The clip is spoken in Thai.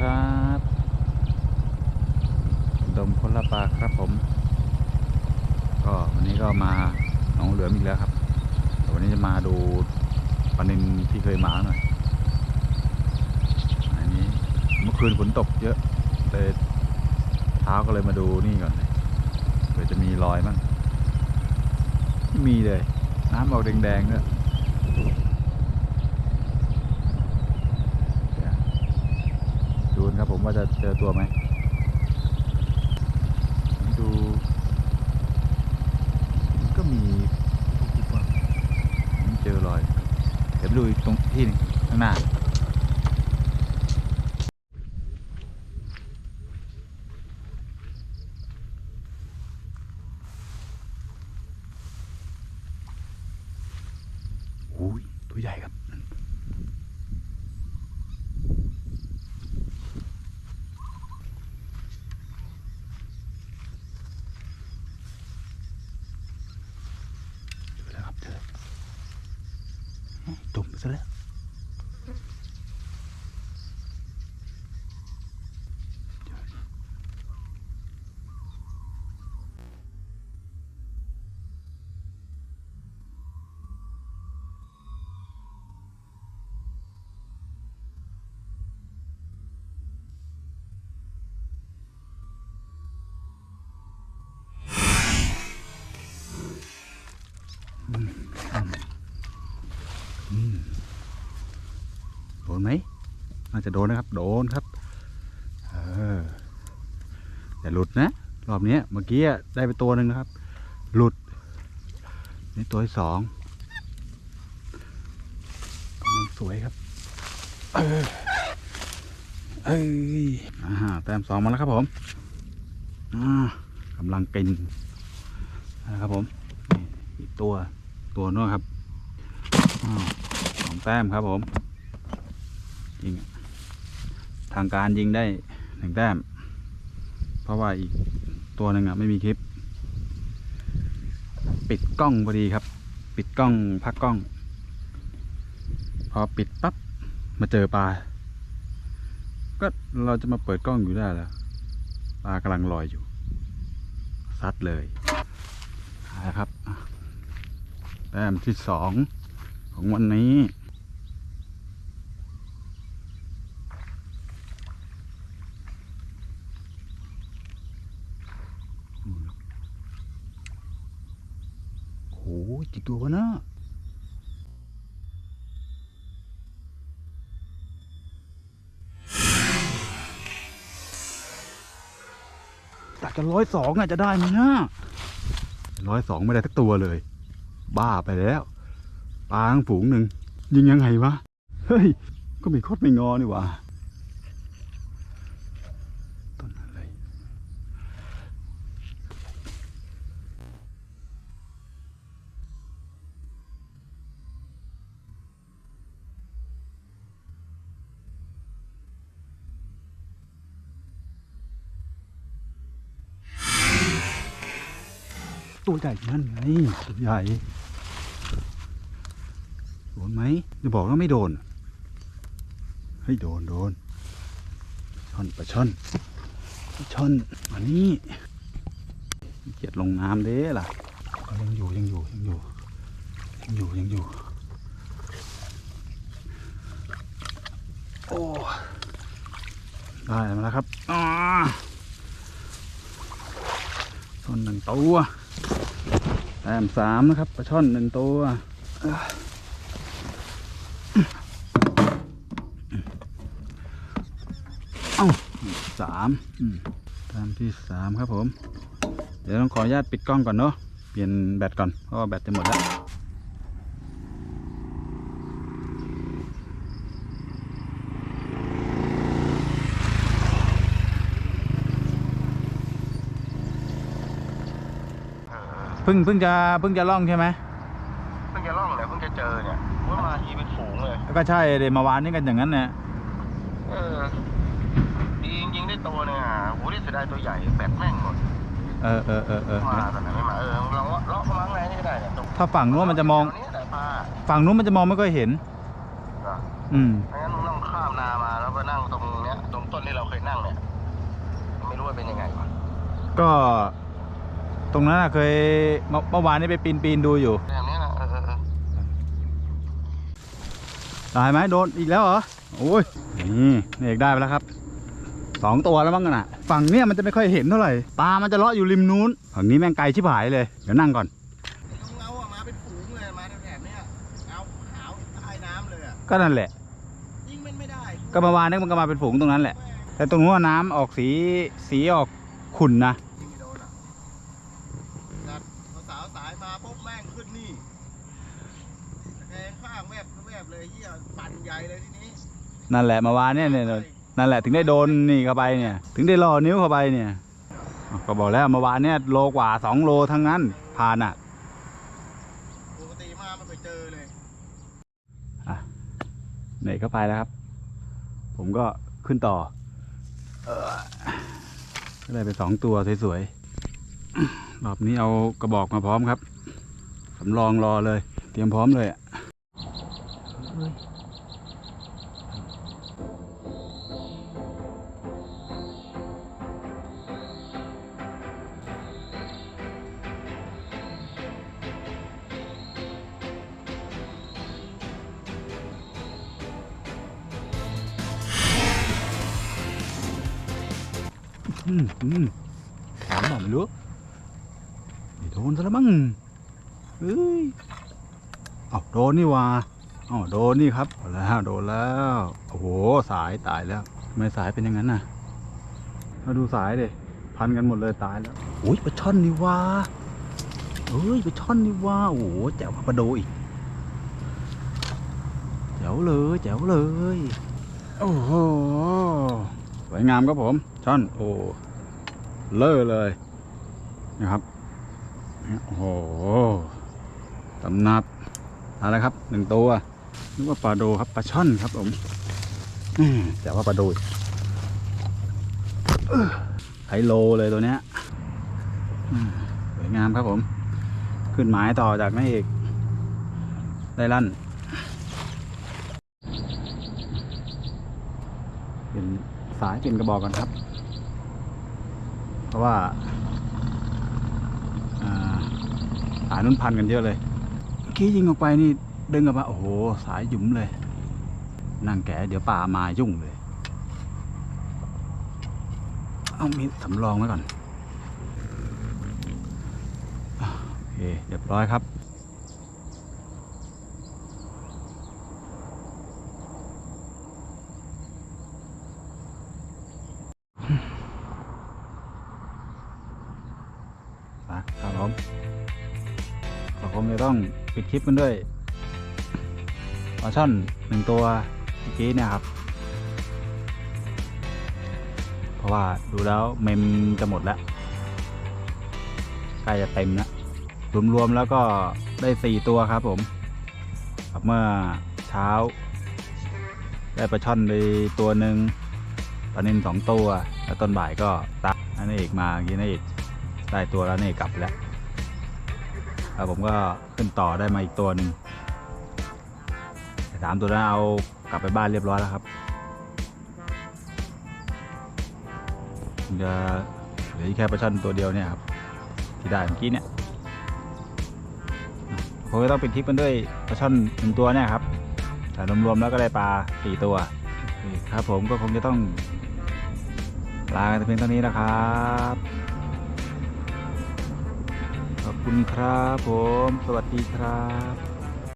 ครับ ดมคนละปลาครับผม ก็วันนี้ก็มาหนองเหลือมอีกแล้วครับแต่วันนี้จะมาดูปลานินที่เคยมาหน่อยอันนี้เมื่อคืนฝนตกเยอะเลยเช้าก็เลยมาดูนี่ก่อนเผื่อจะมีรอยบ้างไม่มีเลย น้ำออกแดงๆเนี่ยเดี๋ยวดูนะครับผม ว่าจะเจอตัวไหมดูก็มีปุ๊บๆว่าเจอรอย เดี๋ยวไปดูตรงที่นึงข้างหน้าโอ้ยตัวใหญ่ครับ เจอแล้วครับเจอแล้ว เฮ้ยตุ่ โดนไหมน่าจะโดนนะครับ โดนครับเอออย่าหลุดนะ รอบนี้เมื่อกี้ได้ไปตัวหนึ่งนะครับ หลุดนี่ตัวที่สองกำลังสวยครับเออเอ้ยอ่าแต้มสองมาแล้วครับผมอ่ากำลังกินนะครับผมอีกตัวตัวนู้นครับอ่าสองแต้มครับผม ยิงทางการยิงได้หนึ่งแต้ม เพราะว่าอีกตัวหนึ่งอะไม่มีคลิป ปิดกล้องพอดีครับ ปิดกล้องพักกล้อง พอปิดปั๊บมาเจอปลา ก็เราจะมาเปิดกล้องอยู่ได้แล้วปลากำลังลอยอยู่ ซัดเลยนะครับแต้มที่สองของวันนี้ โอ้โห กี่ตัววะนะตักจะร้อยสองอะจะได้ไหมนะร้อยสองไม่ได้สักตัวเลย บ้าไปแล้วปลาทั้งฝูงหนึ่งยิงยังไงวะ เฮ้ย ก็ไม่คดไม่งอนี่หว่า ตัวใหญ่นั่นไงตัวใหญ่โดนไหมจะบอกว่าไม่โดนเฮ้ยโดนโดนช่อนปลาช่อนปลาช่อนมานี่เกียดลงน้ำเด้ล่ะก็ยังอยู่ยังอยู่ยังอยู่ยังอยู่ยังอยู่โอ้ได้มาแล้วครับอ่าช่อนหนึ่งตัว ต้มสามนะครับปลาช่อนหนึ่งตัวเอ้าสามตามที่สามครับผม เดี๋ยวต้องขออนุญาตปิดกล้องก่อนเนาะเปลี่ยนแบตก่อนเพราะว่าแบตจะหมดแล้ว เออ เพิ่งเพิ่งจะเพิ่งจะล่องใช่ไหมเพิ่งจะล่องเนี่ยเพิ่งจะเจอเนี่ยว่ามาทีเป็นฝูงเลย ก็ใช่เลยมาวานนี่กันอย่างนั้นนะเออดีจริงๆได้ตัวเนี่ยโหที่เสียดายตัวใหญ่แบตแม่งหมดเออเออเออเออมาตอนไหนไม่มาเออลองเลาะมาข้างในนี่ก็ได้เนี่ยตรงถ้าฝั่งนู้นมันจะมองแถวนี้แต่ปลาฝั่งนู้นมันจะมองไม่ค่อยเห็นเหรออืมไม่งั้นมึงต้องข้ามนามาแล้วก็นั่งตรงเนี้ยตรงต้นที่เราเคยนั่งเนี่ยไม่รู้ว่าเป็นยังไงวะก็ ตรงนั้นน่ะเคยเมื่อเมื่อวานนี้ไปปีนปีนๆดูอยู่แบบนี้นะเออเออเออตายไหมโดนอีกแล้วเหรอโอ้ยนี่นี่เอกได้ไปแล้วครับสองตัวแล้วมั้งกันอะฝั่งเนี้ยมันจะไม่ค่อยเห็นเท่าไหร่ปลามันจะเลาะอยู่ริมนู้นฝั่งนี้แม่งไกลชิบหายเลยเดี๋ยวนั่งก่อนเงาๆอะมาเป็นฝูงเลยมาแถบๆเนี้ยเงาขาวใต้น้ำเลยอะก็นั่นแหละยิงมันไม่ได้ก็เมื่อวานนี้มันก็มาเป็นฝูงตรงนั้นแหละ แต่ตรงนู้นน้ำออกสีสีออกขุ่นนะ ยิงไม่โดนอะจัดสาวๆสายมาปุ๊บแม่งขึ้นนี่แทงข้างแวบแวบเลยเหี้ยปั่นใหญ่เลยทีนี้ นั่นแหละเมื่อวานเนี่ยเนี่ยนั่นแหละถึงได้โดนนี่เข้าไปเนี่ย ถึงได้ล่อนิ้วเข้าไปเนี่ยอ้าวก็บอกแล้วเมื่อวานเนี่ยโลกว่าสองโลทั้งนั้นผ่านอะปกติมาไม่เคยเจอเลยเหนื่อยเข้าไปแล้วครับ ผมก็ขึ้นต่อเออก็ได้ไปสองตัวสวยๆรอบนี้เอากระบอกมาพร้อมครับสำรองรอเลย เตรียมพร้อมเลยอะ อืมอืมถามหน่อมรู้โดนซะแล้วมั้งเฮ้ยเอาโดนนี่ว่าเอาโดนนี่ครับแล้วโดนแล้วโอ้โหสายตายแล้วทำไมสายเป็นอย่างนั้นน่ะมาดูสายเดิพันกันหมดเลยตายแล้วโอ้ยปลาช่อนนี่ว่าเฮ้ยปลาช่อนนี่ว่าโอ้โหแจ๋วปลาโดอีกแจ๋วเลยแจ๋วเลยโอ้โหสวยงามครับผม ช่อนโอ้เลอะเลยนะครับโอ้โหตำนับอะไรครับหนึ่งตัวนึกว่าปลาโดครับปลาช่อนครับผมแต่ว่าปลาโดไฮโลเลยตัวเนี้ยสวยงามครับผม ขึ้นหมายต่อจากนั่นเอกได้ลั่น เป็นสายเป็นกระบอกกันครับ เพราะว่าสายนุ่นพันกันเยอะเลยเมื่อกี้ยิงออกไปนี่ดึงออกมาโอ้โห สายหยุมเลย นั่งแก่เดี๋ยวป่ามายุ่งเลย เอามีสำรองไว้ก่อน โอเคเรียบร้อยครับ นะครับ ผมก็คงจะต้องปิดคลิปกันด้วยปลาช่อนหนึ่งตัวเมื่อกี้เนี่ยครับ เพราะว่าดูแล้วเมมจะหมดแล้วใกล้จะเต็มแล้วรวมๆแล้วก็ได้สี่ตัวครับผมครับเมื่อเช้า ได้ปลาช่อนไปตัวหนึ่งปลานินสองตัว แล้วตอนบ่ายก็ตักนั่นเอกมากี้นั่นเอกได้ตัวแล้วนี่กลับแล้ว แล้วผมก็ขึ้นต่อได้มาอีกตัวหนึ่งสามตัวนั้นเอากลับไปบ้านเรียบร้อยแล้วครับจะเหลือแค่ปลาช่อนตัวเดียวเนี่ยครับ ที่ได้เมื่อกี้เนี่ยผมก็ต้องปิดทริปกันด้วยปลาช่อนหนึ่งตัวเนี่ยครับแต่รวมๆแล้วก็ได้ปลาสี่ตัวครับผมก็คงจะต้องลากันเพียงเท่านี้นะครับ คุณครับผม สวัสดีครับ